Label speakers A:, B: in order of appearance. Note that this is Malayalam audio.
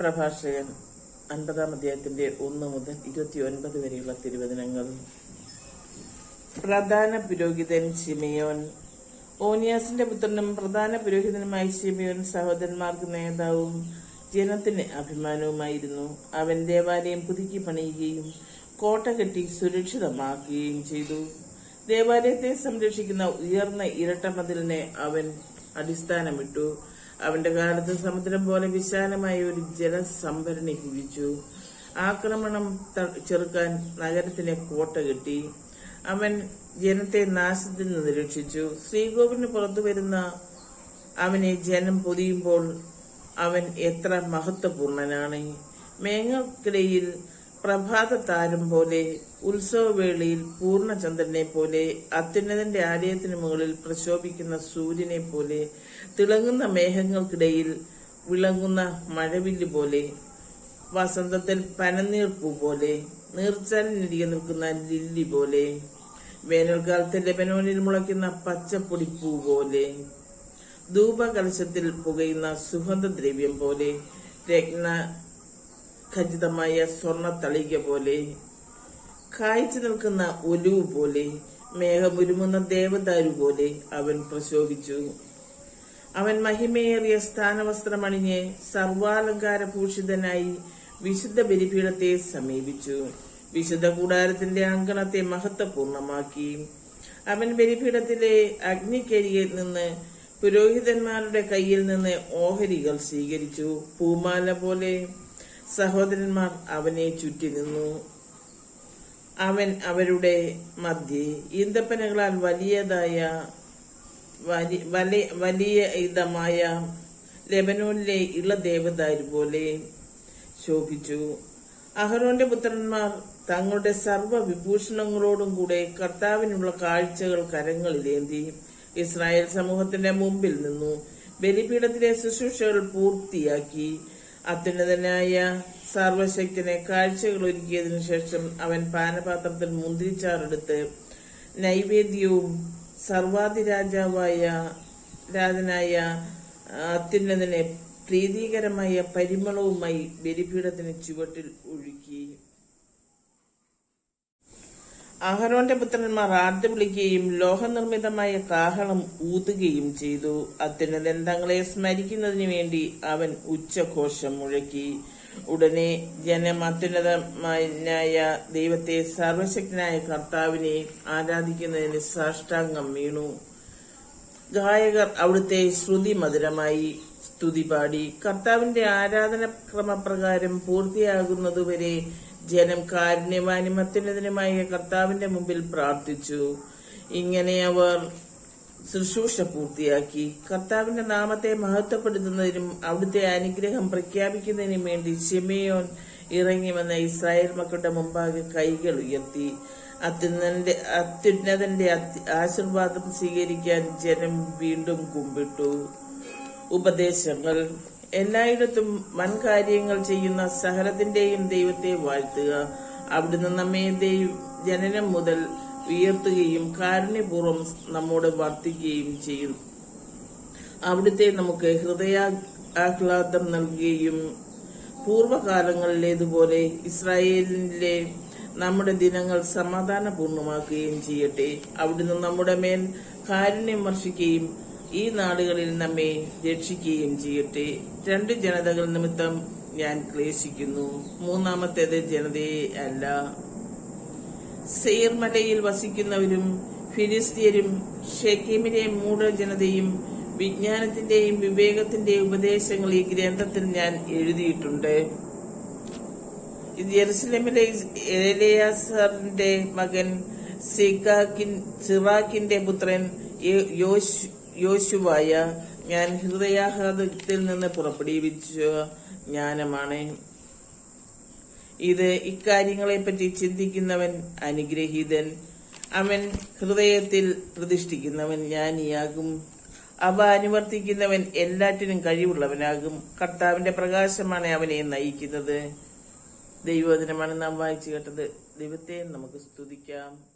A: പ്രഭാഷകൻ അൻപതാം അധ്യായത്തിന്റെ ഒന്ന് മുതൽ ഇരുപത്തി ഒൻപത് വരെയുള്ള തിരുവചനങ്ങൾ. പ്രധാന പുരോഹിതൻ ചിമയോൻ ഓനിയാസിന്റെ പുത്രനും പ്രധാന പുരോഹിതനുമായ ചിമയോൻ സഹോദരന്മാർക്ക് നേതാവും ജനത്തിന് അഭിമാനവുമായിരുന്നു. അവൻ ദേവാലയം പുതുക്കി പണിയുകയും കോട്ട കെട്ടി സുരക്ഷിതമാക്കുകയും ചെയ്തു. ദേവാലയത്തെ സംരക്ഷിക്കുന്ന ഉയർന്ന ഇരട്ടമതിലിനെ അവൻ അടിസ്ഥാനമിട്ടു. അവന്റെ കാലത്ത് സമുദ്രം പോലെ വിശാലമായ ഒരു ജലസംഭരണി കുഴിച്ചു. ആക്രമണം ചെറുക്കാൻ നഗരത്തിന് കോട്ട കെട്ടി. അവൻ ജനത്തെ നാശത്തിൽ നിന്ന് രക്ഷിച്ചു. ശ്രീകോവിന് പുറത്തു വരുന്ന അവനെ ജനം പൊതിയുമ്പോൾ അവൻ എത്ര മഹത്വപൂർണനാണ്. മേഘങ്ങൾക്കിടയിൽ പ്രഭാത താരം പോലെ ഉത്സവവേളയിൽ പൂർണചന്ദ്രനെ പോലെ അത്യുന്നതന്റെ ആലയത്തിന് മുകളിൽ പ്രശോഭിക്കുന്ന സൂര്യനെ പോലെ തിളങ്ങുന്ന മേഘങ്ങൾക്കിടയിൽ വിളങ്ങുന്ന മഴവില്ല് പോലെ വസന്തത്തിൽ പനനീർപ്പൂ പോലെ നീർച്ചാലിനിരികെ നിൽക്കുന്ന ലില്ലി പോലെ വേനൽക്കാലത്ത് ലെബനോനിൽ മുളയ്ക്കുന്ന പച്ചപ്പൊടിപ്പൂ പോലെ ധൂപകലശത്തിൽ പുകയുന്ന സുഗന്ധദ്രവ്യം പോലെ രത്ന ഖചിതമായ സ്വർണ തളിക പോലെ കായ്ച്ചു നിൽക്കുന്ന ഒലിവ് പോലെ മേഘമുരുമുന്ന ദേവദാരു പോലെ അവൻ പ്രശോഭിച്ചു. അവൻ മഹിമയേറിയ സ്ഥാനവസ്ത്രമണിഞ്ഞ് സർവാലങ്കാര ഭൂഷിതനായി വിശുദ്ധ ബലിപീഠത്തെ സമീപിച്ചു. വിശുദ്ധ കൂടാരത്തിന്റെ അങ്കണത്തെ മഹത്വപൂർണമാക്കി. അവൻ ബലിപീഠത്തിലെ അഗ്നിക്കരിയിൽ നിന്ന് പുരോഹിതന്മാരുടെ കയ്യിൽ നിന്ന് ഓഹരികൾ സ്വീകരിച്ചു. പൂമാല പോലെ സഹോദരന്മാർ അവനെ ചുറ്റി നിന്നു. അവൻ അവരുടെ മധ്യേ ഈന്തപ്പനകളാൽ വലിയതായ വലി- വല- വലിയ ഇതമായ ലെബനോനിലെ ദേവതാരി പോലെ ശോഭിച്ചു. അഹരോന്റെ പുത്രന്മാർ തങ്ങളുടെ സർവ വിഭൂഷണങ്ങളോടും കൂടെ കർത്താവിനുള്ള കാഴ്ചകൾ കരങ്ങളിലേന്തി ഇസ്രായേൽ സമൂഹത്തിന്റെ മുമ്പിൽ നിന്നു ബലിപീഠത്തിലെ ശുശ്രൂഷകൾ പൂർത്തിയാക്കി. അത്യുന്നതനായ സർവശക്തിനെ കാഴ്ചകൾ ഒരുക്കിയതിനു ശേഷം അവൻ പാനപാത്രത്തിൽ മുന്തിരിച്ചാറെടുത്ത് നൈവേദ്യവും സർവാതിരാജാവായ രാജനായ അത്യുന്നതനെ പ്രീതികരമായ പരിമളവുമായി ബലിപീഠത്തിന് ചുവട്ടിൽ ഒഴുക്കി. അഹരോന്റെ പുത്രന്മാർ ആർത്ത് വിളിക്കുകയും ലോഹനിർമ്മിതമായ കാഹളം ഊതുകയും ചെയ്തു. സ്മരിക്കുന്നതിനു സ്മരിക്കുന്നതിന് വേണ്ടി അവൻ ഉച്ചഘോഷം മുഴക്കി. ഉടനെ ജനം അത്യുന്നതമായ ദൈവത്തെ സർവശക്തനായ കർത്താവിനെ ആരാധിക്കുന്നതിന് സാഷ്ടാംഗം വീണു. ഗായകർ അവിടുത്തെ ശ്രുതി മധുരമായി സ്തുതി പാടി. കർത്താവിന്റെ ആരാധന ക്രമപ്രകാരം പൂർത്തിയാകുന്നതുവരെ ജനം കാരുണ്യവാനും അത്യുന്നതനുമായ കർത്താവിന്റെ മുമ്പിൽ പ്രാർത്ഥിച്ചു. ഇങ്ങനെ അവർ ശുശ്രൂഷ പൂർത്തിയാക്കി. കർത്താവിന്റെ നാമത്തെ മഹത്വപ്പെടുത്തുന്നതിനും അവിടുത്തെ അനുഗ്രഹം പ്രഖ്യാപിക്കുന്നതിനും വേണ്ടി ഷിമയോൻ ഇറങ്ങി വന്ന ഇസ്രായേൽ മക്കളുടെ മുമ്പാകെ കൈകൾ ഉയർത്തി. അത്യുന്നതന്റെ അത്യുന്നതന്റെ ആശീർവാദം സ്വീകരിക്കാൻ ജനം വീണ്ടും കുമ്പിട്ടു. ഉപദേശങ്ങൾ എല്ലായിടത്തും വൻ കാര്യങ്ങൾ ചെയ്യുന്ന സഹലത്തിന്റെയും ദൈവത്തെ വാഴ്ത്തുക. അവിടുന്ന് നമ്മെ ജനനം മുതൽ ഉയർത്തുകയും കാരുണ്യപൂർവം നമ്മോട് വർത്തിക്കുകയും ചെയ്യും. അവിടുത്തെ നമുക്ക് ഹൃദയ ആഹ്ലാദം നൽകുകയും പൂർവകാലങ്ങളിലേതുപോലെ ഇസ്രായേലിലെ നമ്മുടെ ദിനങ്ങൾ സമാധാനപൂർണമാക്കുകയും ചെയ്യട്ടെ. അവിടുന്ന് നമ്മുടെ മേൽ കാരുണ്യം വർഷിക്കുകയും ഈ നാടുകളിൽ നമ്മെ രക്ഷിക്കുകയും ചെയ്യട്ടെ. രണ്ട് ജനതകൾ നിമിത്തം ഞാൻ ക്ലേശിക്കുന്നു. മൂന്നാമത്തേത് ജനതയെ അല്ല. സെയർമലയിൽ വസിക്കുന്നവരും ഫിലിസ്തീയരും ഷെക്കീമിലെ മൂഢജനതയും വിജ്ഞാനത്തിന്റെയും വിവേകത്തിന്റെയും ഉപദേശങ്ങൾ ഈ ഗ്രന്ഥത്തിൽ ഞാൻ എഴുതിയിട്ടുണ്ട്. ഇത് എലയാസറിന്റെ മകൻ സിഖാക്കിൻ സിറാഖിന്റെ പുത്രൻ യോശ്- യോശുവായ ഞാൻ ഹൃദയാഹ്ലാദത്തിൽ നിന്ന് പുറപ്പെടുവിച്ച ജ്ഞാനമാണ്. ഇത് ഇക്കാര്യങ്ങളെപ്പറ്റി ചിന്തിക്കുന്നവൻ അനുഗ്രഹീതൻ. അവൻ ഹൃദയത്തിൽ പ്രതിഷ്ഠിക്കുന്നവൻ ജ്ഞാനിയാകും. അവ അനുവർത്തിക്കുന്നവൻ എല്ലാറ്റിനും കഴിവുള്ളവനാകും. കർത്താവിന്റെ പ്രകാശമാണ് അവനെ നയിക്കുന്നത്. ദൈവവചനമാണ് നാം വായിച്ചു കേട്ടത്. ദൈവത്തെ നമുക്ക് സ്തുതിക്കാം.